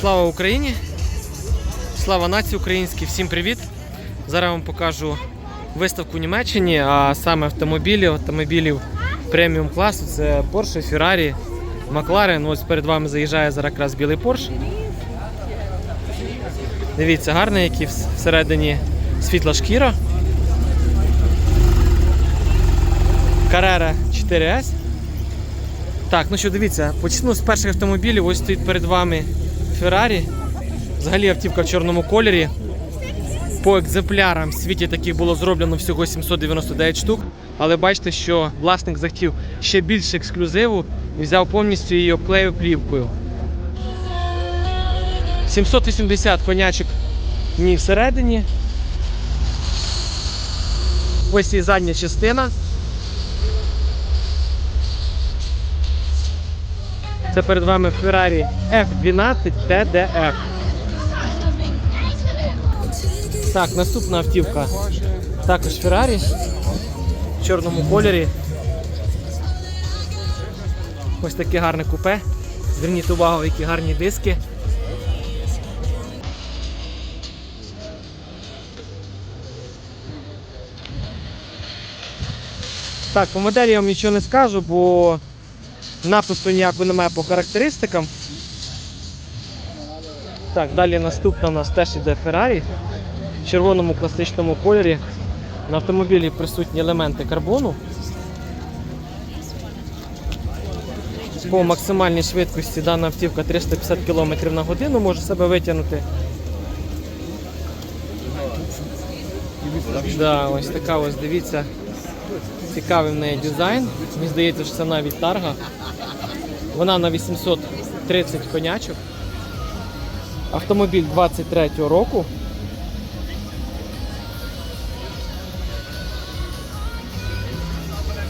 Слава Україні! Слава нації українській! Всім привіт! Зараз вам покажу виставку в Німеччині, а саме автомобілів, автомобілів преміум класу. Це Porsche, Ferrari, McLaren. Ось перед вами заїжджає зараз білий Porsche. Дивіться, гарний, який всередині світла шкіра. Carrera 4S. Так, ну що, дивіться, почну з перших автомобілів. Ось стоїть перед вами Ferrari. Взагалі автівка в чорному кольорі. По екземплярам в світі таких було зроблено всього 799 штук. Але бачите, що власник захотів ще більше ексклюзиву і взяв повністю її обклеїв плівкою. 780 конячок в всередині. Ось і задня частина. Це перед вами Ferrari F12 TDF. Так, наступна автівка. Також Ferrari в чорному кольорі. Ось таке гарне купе. Зверніть увагу, які гарні диски. Так, по моделі я вам нічого не скажу, бо напису ніякого немає по характеристикам. Так, далі наступна у нас теж іде Ferrari в червоному класичному кольорі. На автомобілі присутні елементи карбону. По максимальній швидкості дана автівка 350 км на годину може себе витягнути. Да, ось така ось дивіться. Цікавий в неї дизайн. Мені здається, що це навіть тарга. Вона на 830 конячок. Автомобіль 23-го року.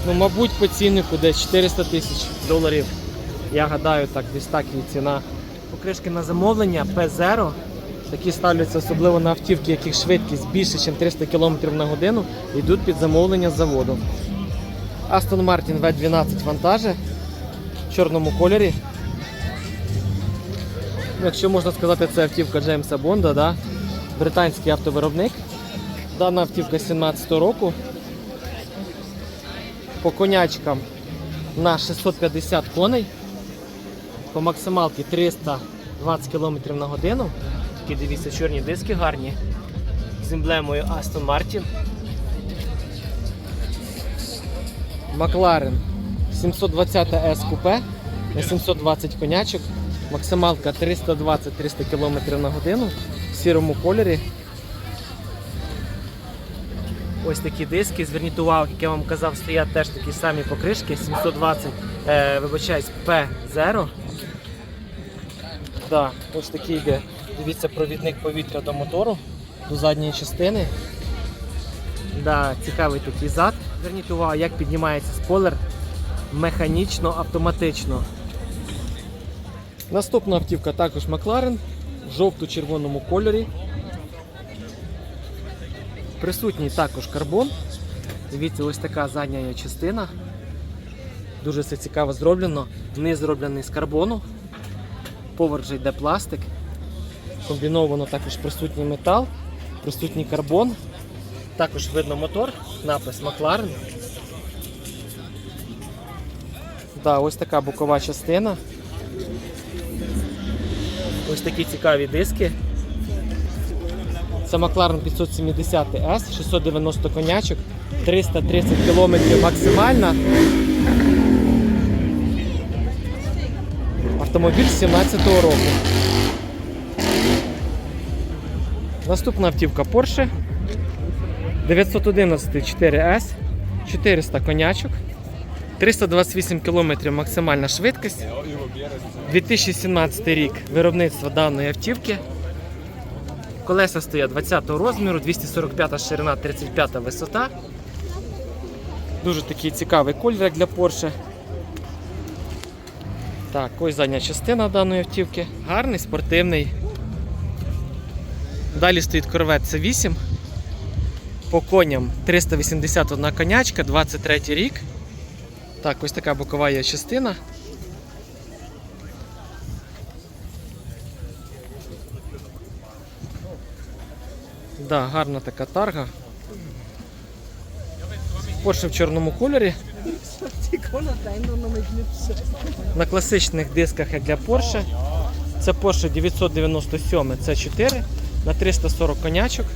Ну, мабуть, по ціннику десь 400 тисяч доларів. Я гадаю, так, десь так і ціна. Покришки на замовлення P0. Такі ставляться особливо на автівки, яких швидкість більше, ніж 300 км на годину, йдуть під замовлення з заводу. Aston Martin V12 вантажи в чорному кольорі. Якщо можна сказати, це автівка Джеймса Бонда, да? британський автовиробник. Дана автівка 17 року. По конячкам на 650 коней. По максималці 320 км на годину. Такі дивіться, чорні диски гарні. З емблемою Aston Martin. Макларен 720 S купе на 720 конячок. Максималка 320-300 км на годину в сірому кольорі. Ось такі диски. Зверніть увагу, як я вам казав, стоять теж такі самі покришки. 720, е, вибачаюсь, P0. Да, ось такий йде. Дивіться, провідник повітря до мотору, до задньої частини. Да, цікавий такий зад. Зверніть увагу, як піднімається спойлер механічно, автоматично. Наступна автівка також Макларен в жовто-червоному кольорі. Присутній також карбон. Дивіться, ось така задня частина. Дуже все цікаво зроблено. Низ зроблений з карбону. Поверх же йде пластик. Комбіновано також присутній метал, присутній карбон. Також видно мотор, напис Макларен. Да, ось така бокова частина. Ось такі цікаві диски. Це Макларен 570 S, 690 конячок, 330 км максимальна. Автомобіль 17-го року. Наступна автівка Porsche 911 4S, 400 конячок, 328 км максимальна швидкість. 2017 рік виробництво даної автівки. Колеса стоять 20 розміру, 245 ширина, 35 висота. Дуже такий цікавий як для Porsche. Так, ось задня частина даної автівки. Гарний, спортивний. Далі стоїть Corvette C8. По коням 381 конячка, 23 рік. Так, ось така бокова є частина. Да, гарна така тарга. Порше в чорному кольорі. На класичних дисках як для Porsche. Це Porsche 997 c 4 на 340 конячок.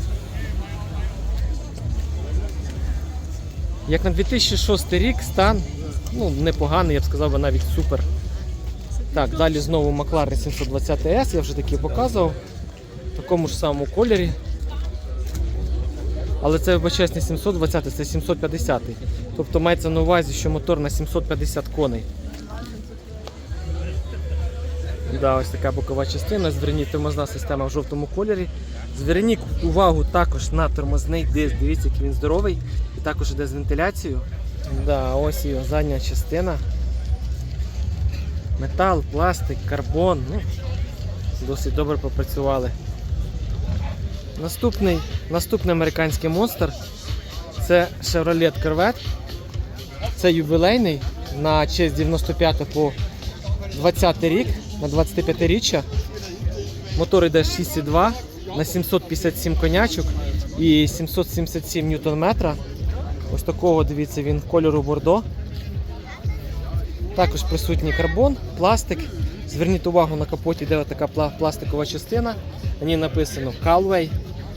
Як на 2006 рік стан ну, непоганий, я б сказав би навіть супер. Так, далі знову McLaren 720 S, я вже таки показував. В такому ж самому кольорі. Але це вибачаюсь не 720, це 750. Тобто мається на увазі, що мотор на 750 коней. Да, ось така бокова частина. Зверніть тормозна система в жовтому кольорі. Зверніть увагу також на тормозний диск. Дивіться, який він здоровий. І також іде з вентиляцією. Да, ось його задня частина. Метал, пластик, карбон. Ну, досить добре попрацювали. Наступний, наступний американський монстр це Chevrolet Corvette. Це ювілейний на честь 95 по 20 рік, на 25 річчя. Мотор йде 6,2 на 757 конячок і 777 ньютон метра. Ось такого, дивіться, він кольору бордо. Також присутній карбон, пластик. Зверніть увагу на капоті, де така пластикова частина. На ній написано Calway,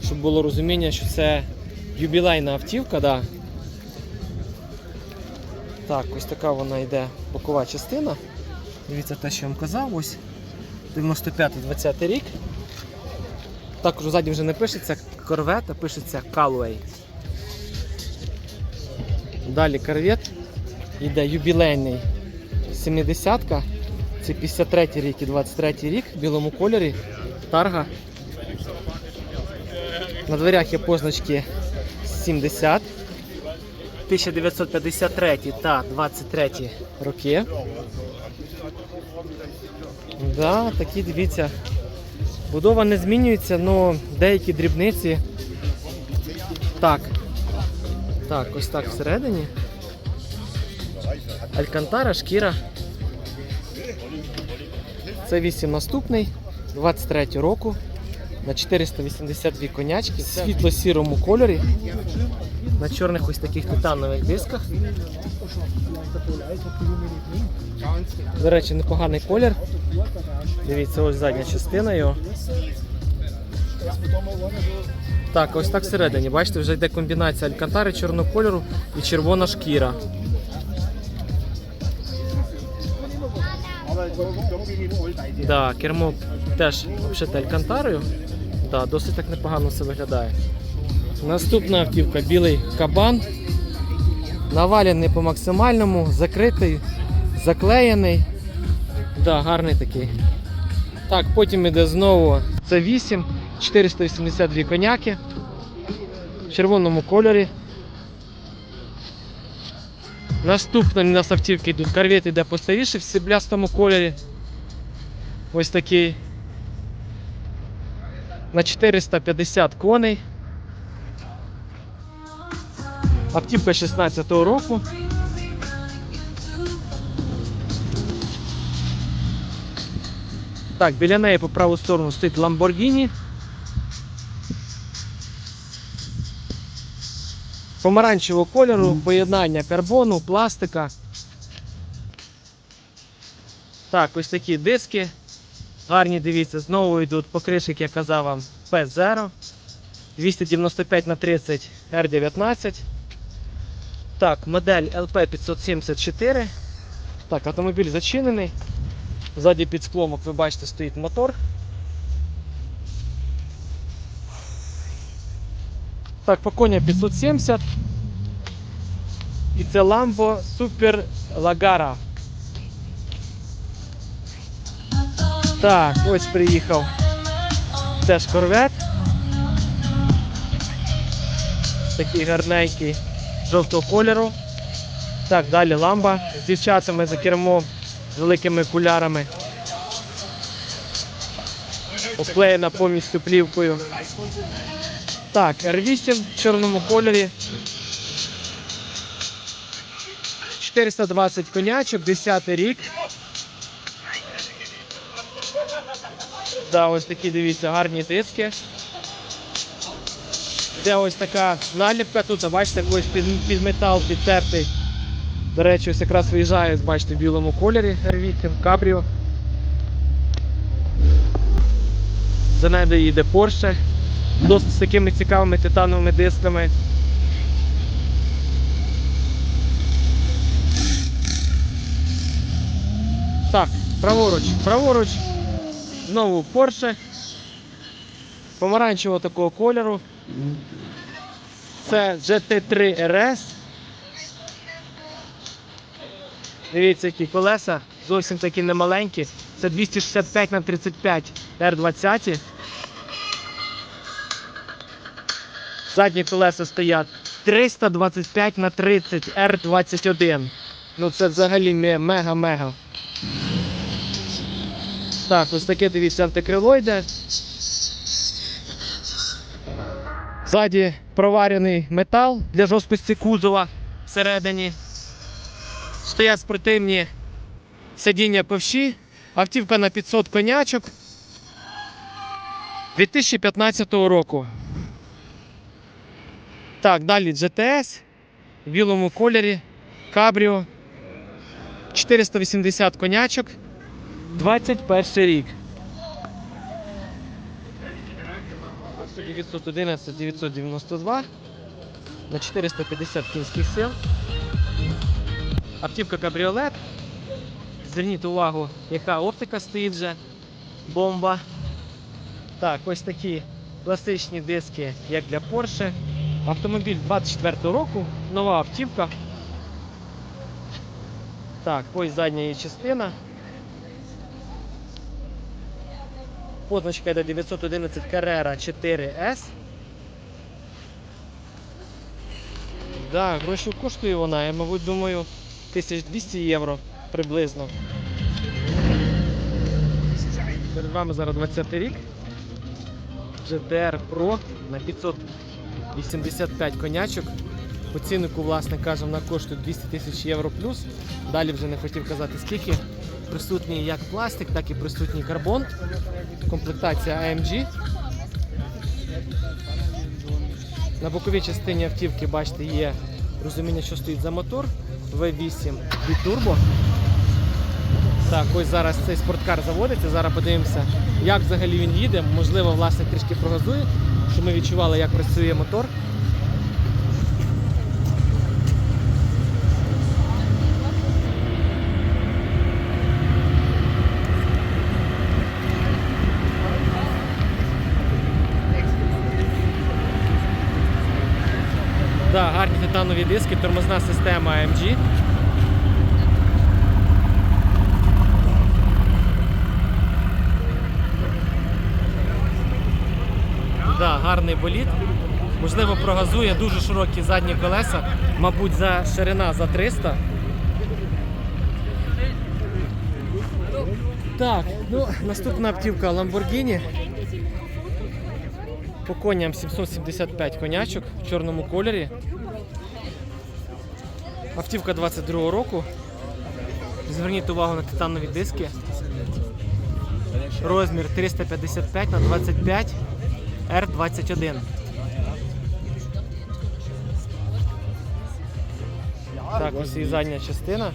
щоб було розуміння, що це юбілейна автівка. Да. Так, ось така вона йде бокова частина. Дивіться те, що я вам казав, ось 95-20 рік. Також ззаді вже не пишеться Corvette, а пишеться Calway. Далі корвет йде юбілейний 70-ка. Це 53 й рік і 23 й рік в білому кольорі. Тарга. На дверях є позначки 70. 1953 та 23 роки. Да, такі дивіться. Будова не змінюється, але деякі дрібниці. Так. Так, ось так всередині. Алькантара, шкіра. Це 8 наступний, 23 року. На 482 конячки в світло-сірому кольорі. На чорних ось таких титанових дисках. До речі, непоганий колір. Дивіться, ось задня частина його. Так, ось так всередині. Бачите, вже йде комбінація алькантари чорного кольору і червона шкіра. Да, кермо теж обшите алькантарою. Да, досить так непогано все виглядає. Наступна автівка білий кабан. Навалений по максимальному, закритий, заклеєний. Да, гарний такий. Так, потім іде знову це 8, 482 коняки в червоному кольорі. Наступна у нас автівки йдуть. Корвет йде постаріше в сріблястому кольорі. Ось такий. На 450 коней. Автівка 16-го року. Так, біля неї по праву сторону стоїть Lamborghini. Помаранчевого кольору, поєднання карбону, пластика. Так, ось такі диски. Гарні, дивіться, знову йдуть покришки, я казав вам, P0. 295 на 30 R19. Так, модель LP574. Так, автомобіль зачинений. Ззаді під склом, як ви бачите, стоїть мотор. Так, по коня 570. І це Lambo Super Lagara. Так, ось приїхав теж корвет. Такий гарненький жовтого кольору. Так, далі ламба з дівчатами за кермом з великими окулярами. Оклеєна повністю плівкою. Так, R8 в чорному кольорі. 420 конячок, 10 рік. Да, ось такі, дивіться, гарні диски. Де ось така наліпка тут, бачите, ось під, під метал підтертий. До речі, ось якраз виїжджає, бачите, в білому кольорі R8 Cabrio. За нею їде Porsche. Досить з такими цікавими титановими дисками. Так, праворуч, праворуч. Знову Porsche. Помаранчевого такого кольору. Це GT3 RS. Дивіться, які колеса. Зовсім такі немаленькі. Це 265 на 35 R20. Задні колеса стоять 325 на 30 R21. Ну це взагалі мега-мега. Так, ось таке дивіться антикрило йде. Ззаді проварений метал для жорсткості кузова всередині. Стоять спортивні сидіння ковші. Автівка на 500 конячок 2015 року. Так, далі GTS в білому кольорі, Cabrio 480 конячок, 21 рік. 911 992 на 450 кінських сил. Автівка кабріолет. Зверніть увагу, яка оптика стоїть вже. Бомба. Так, ось такі класичні диски, як для Porsche. Автомобіль 24 року, нова автівка. Так, ось задня її частина. Позначка йде 911 Carrera 4S. Да, гроші коштує вона, я мабуть думаю 1200 євро приблизно. Перед вами зараз 20 рік. GTR Pro на 585 конячок. По ціннику, власне кажемо, вона коштує 200 тисяч євро плюс. Далі вже не хотів казати скільки. Присутній як пластик, так і присутній карбон. Комплектація AMG. На боковій частині автівки, бачите, є розуміння, що стоїть за мотор V8 бітурбо. Так, ось зараз цей спорткар заводиться. Зараз подивимося, як взагалі він їде. Можливо, власник трішки прогазує, щоб ми відчували, як працює мотор. Да, гарні титанові диски, тормозна система AMG. Да, гарний болід. Можливо, прогазує дуже широкі задні колеса, мабуть, за ширина за 300. Так, ну, наступна автівка Lamborghini. По коням 775 конячок в чорному кольорі. Автівка 22 року. Зверніть увагу на титанові диски. Розмір 355 на 25 R21. Так, ось і задня частина.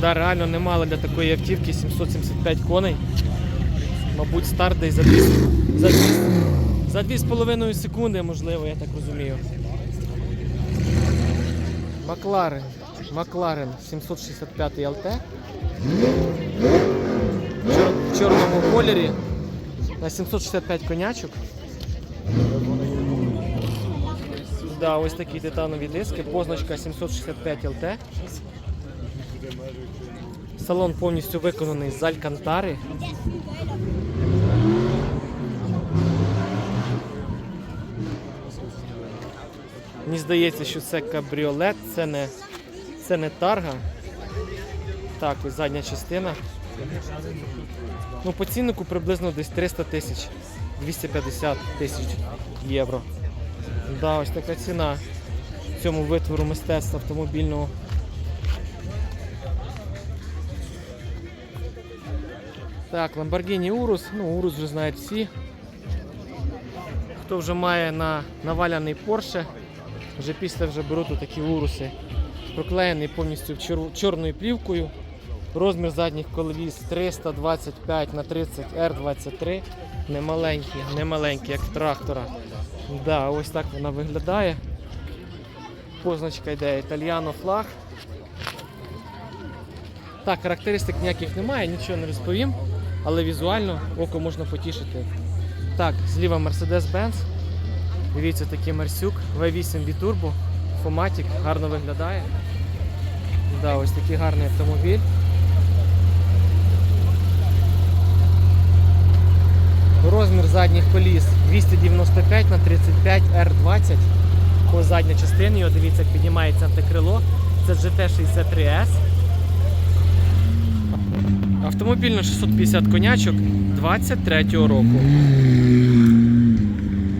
Да, реально немало для такої автівки 775 коней. Мабуть, старт десь за 200, за за 2,5 секунди, можливо, я так розумію. Макларен. Макларен 765 ЛТ. Чорному кольорі на 765 конячок. Да, ось такі титанові диски, позначка 765 ЛТ. Салон повністю виконаний з алькантари. Мені здається, що це кабріолет, це не, це не тарга. Так, ось задня частина. Ну, по ціннику приблизно десь 300 тисяч, 250 тисяч євро. Да, ось така ціна цьому витвору мистецтва автомобільного. Так, Lamborghini Urus, ну Urus вже знають всі. хто вже має на наваляний Porsche, вже після вже беру тут такі уруси. Проклеєний повністю чорною плівкою. Розмір задніх колес 325 на 30 R23. Немаленькі, немаленькі, як трактора. Да, ось так вона виглядає. Позначка йде італіано флаг. Так, характеристик ніяких немає, нічого не розповім, але візуально око можна потішити. Так, зліва Mercedes-Benz. Дивіться, такий Мерсюк, V8 Biturbo, Фоматік, гарно виглядає. Да, ось такий гарний автомобіль. Розмір задніх коліс 295 на 35 R20 по задній частині. Його дивіться, як піднімається антикрило. Це GT63S. Автомобіль на 650 конячок 23 року.